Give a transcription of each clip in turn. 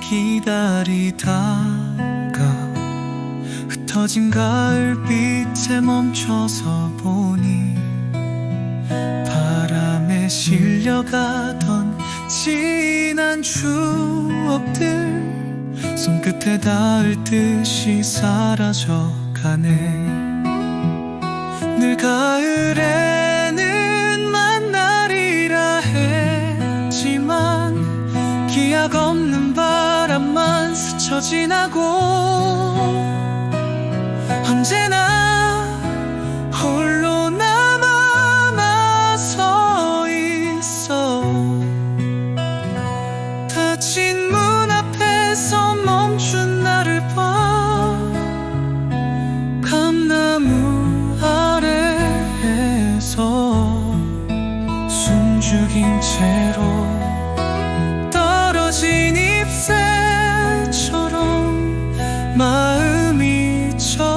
기다리다가 흩어진 가을빛에 멈춰서 보니 바람에 실려가던 지난 추억들 손끝에 닿을 듯이 사라져 가네. 늘 가을 지나고 언제나 홀로 남아 서 있어. 닫힌 문 앞에서 멈춘 나를 봐. 감나무 아래에서 숨죽인 채로 마음이 젖네.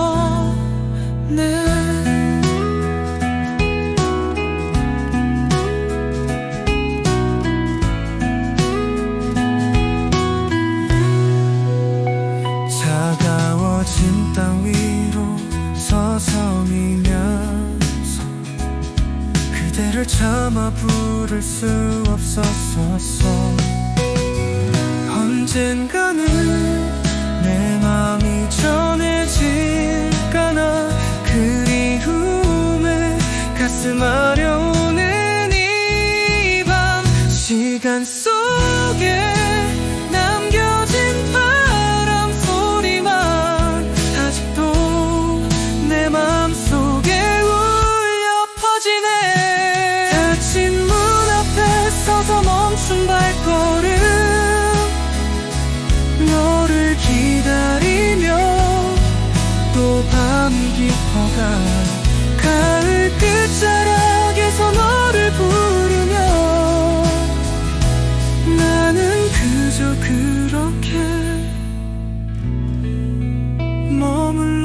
차가워진 땅 위로 서성이면서 그대를 참아 부를 수 없었었어. 언젠가는 내 마음이 전해질까나 그리움에 가슴 아려오는 이 밤. 시간 속에 남겨진 바람 소리만 아직도 내 마음 속에 울려 퍼지네. 닫힌 문 앞에 서서 멈춘 발걸음 슬퍼가 가을 끝자락에서 너를 부르며 나는 그저 그렇게 머물러